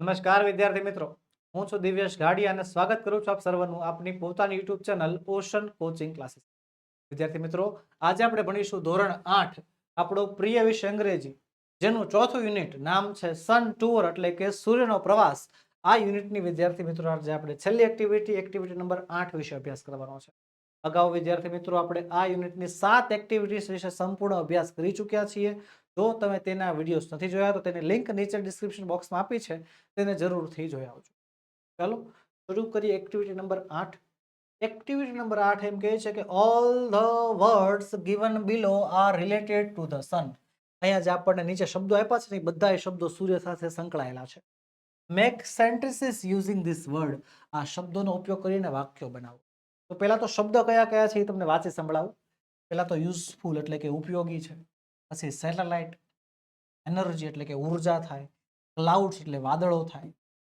નમસ્કાર વિદ્યાર્થી મિત્રો. હું છું દિવ્યેશ ગાડી અને સ્વાગત કરું છું આપ સર્વનું આપની પોતાની YouTube channel Ocean coaching classes. વિદ્યાર્થી મિત્રો, આજે આપણે ભણીશું ધોરણ આઠ, આપણો પ્રિય વિષય અંગ્રેજી, જેનું ચોથું યુનિટ નામ છે સન ટુર એટલે કે સૂર્યનો પ્રવાસ. આ યુનિટની વિદ્યાર્થી મિત્રો, આજે આપણે છેલ્લી એક્ટિવિટી એક્ટિવિટી નંબર આઠ વિશે અભ્યાસ કરવાનો છે. અગાઉ વિદ્યાર્થી મિત્રો, આપણે આ યુનિટની સાત એક્ટિવિટીઝ વિશે સંપૂર્ણ અભ્યાસ કરી ચૂક્યા છીએ. જો તમે તેના વિડીયોઝ નથી જોયા તો તેની લિંક નીચે ડિસ્ક્રિપ્શન બોક્સમાં આપી છે, તેને જરૂરથી જોઈ આવજો. ચાલો, શરૂ કરીએ એક્ટિવિટી નંબર આઠ. એક્ટિવિટી નંબર આઠ એમ કહે છે કે all the words given below are related to the sun અહીંયા જે આપણને નીચે શબ્દો આપ્યા છે ને એ બધા શબ્દો સૂર્ય સાથે સંકળાયેલા છે. Make sentences using this word આ શબ્દોનો ઉપયોગ કરીને વાક્યો બનાવો. તો પહેલાં તો શબ્દ કયા કયા છે એ તમને વાંચી સંભળાવું. પહેલાં તો યુઝફુલ એટલે કે ઉપયોગી છે. પછી સેટેલાઇટ એનર્જી એટલે કે ઊર્જા થાય, ક્લાઉડ્સ એટલે વાદળો થાય,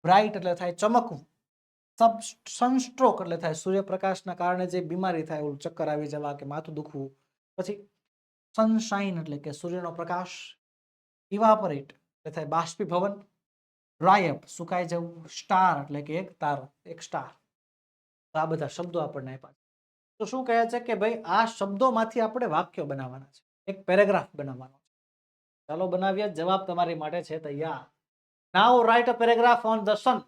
બ્રાઇટ એટલે થાય ચમકવું, સબ, સનસ્ટ્રોક એટલે થાય સૂર્યપ્રકાશના કારણે જે બીમારી થાય ઓલું ચક્કર આવી જવા કે માથું દુખવું, પછી સનશાઇન એટલે કે સૂર્યનો પ્રકાશ, ઇવાપરેટ એટલે થાય બાષ્પીભવન ડ્રાયઅપ સુકાઈ જવું, સ્ટાર એટલે કે એક તારો, એક સ્ટાર. તો આ બધા શબ્દો આપણને આપ્યા છે. તો શું કહે છે કે ભાઈ આ શબ્દોમાંથી આપણે વાક્યો બનાવવાના છે. એક પેરેગ્રાફ બનાવવાનો છે. ચાલો બનાવીએ. જવાબ તમારી માટે છે તૈયાર. Now write a paragraph on the sun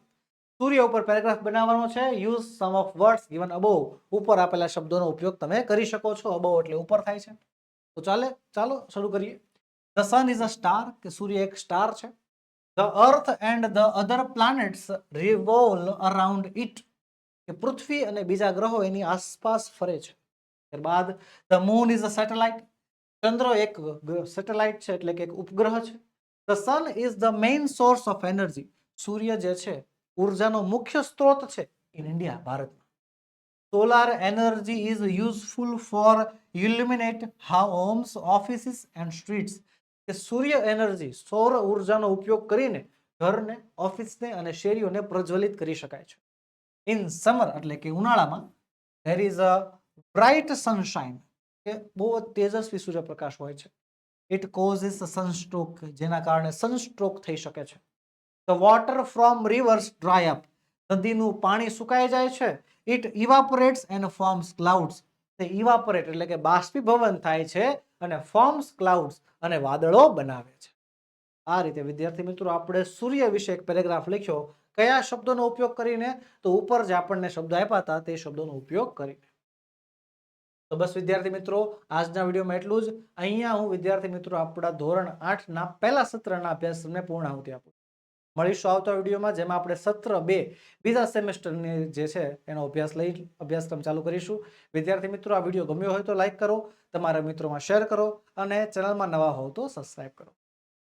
સૂર્ય ઉપર પેરેગ્રાફ બનાવવાનો છે. Use some of words given above ઉપર આપેલા શબ્દોનો ઉપયોગ તમે કરી શકો છો અબોવ એટલે ઉપર થાય છે. તો ચાલે, ચાલો શરૂ કરીએ. The sun is a star કે સૂર્ય એક સ્ટાર છે. The earth and the other planets revolve around it કે પૃથ્વી અને બીજા ગ્રહો એની આસપાસ ફરે છે. ત્યારબાદ the moon is a satellite ચંદ્ર એક સેટેલાઇટ છે એટલે કે એક ઉપગ્રહ છે. The sun is the main source of energy સૂર્ય જે છે, ઉર્જાનો મુખ્ય સ્ત્રોત છે ઇન ઇન્ડિયા ભારતમાં. Solar energy is useful for illuminate homes offices and streets કે સૂર્ય એનર્જી સૌર ઉર્જાનો ઉપયોગ કરીને ઘરને, ઓફિસને અને શેરીઓને પ્રજ્વલિત કરી શકાય છે. ઇન સમર એટલે કે ઉનાળામાં there is a bright sunshine બહુ જ તેજસ્વી સૂર્યપ્રકાશ હોય છે. ઇટ કોઝિસ સનસ્ટ્રોક જેના કારણે સનસ્ટ્રોક થઈ શકે છે. The water from rivers dry up નદીનું પાણી સુકાઈ જાય છે. It evaporates and forms clouds તે ઇવાપોરેટ એટલે કે બાષ્પીભવન થાય છે અને ફોર્મ્સ ક્લાઉડ્સ અને વાદળો બનાવે છે. આ રીતે, વિદ્યાર્થી મિત્રો, આપણે સૂર્ય વિશે એક પેરેગ્રાફ લખ્યો. કયા શબ્દોનો ઉપયોગ કરીને? તો ઉપર જે આપણને શબ્દો આપ્યા હતા તે શબ્દોનો ઉપયોગ કરીને. તો બસ વિદ્યાર્થી મિત્રો, આજના વિડીયોમાં એટલું જ. અહીંયા હું વિદ્યાર્થી મિત્રો આપણા ધોરણ આઠના પહેલા સત્રના અભ્યાસક્રમને પૂર્ણાહુતિ આપું મળીશું આવતા વિડીયોમાં, જેમાં આપણે સત્ર બે બીજા સેમેસ્ટરની જે છે, એનો અભ્યાસ લઈ, અભ્યાસક્રમ ચાલુ કરીશું. વિદ્યાર્થી મિત્રો, આ વીડિયો ગમ્યો હોય તો લાઇક કરો, તમારા મિત્રોમાં શેર કરો અને ચેનલમાં નવા હોવ તો સબસ્ક્રાઈબ કરો.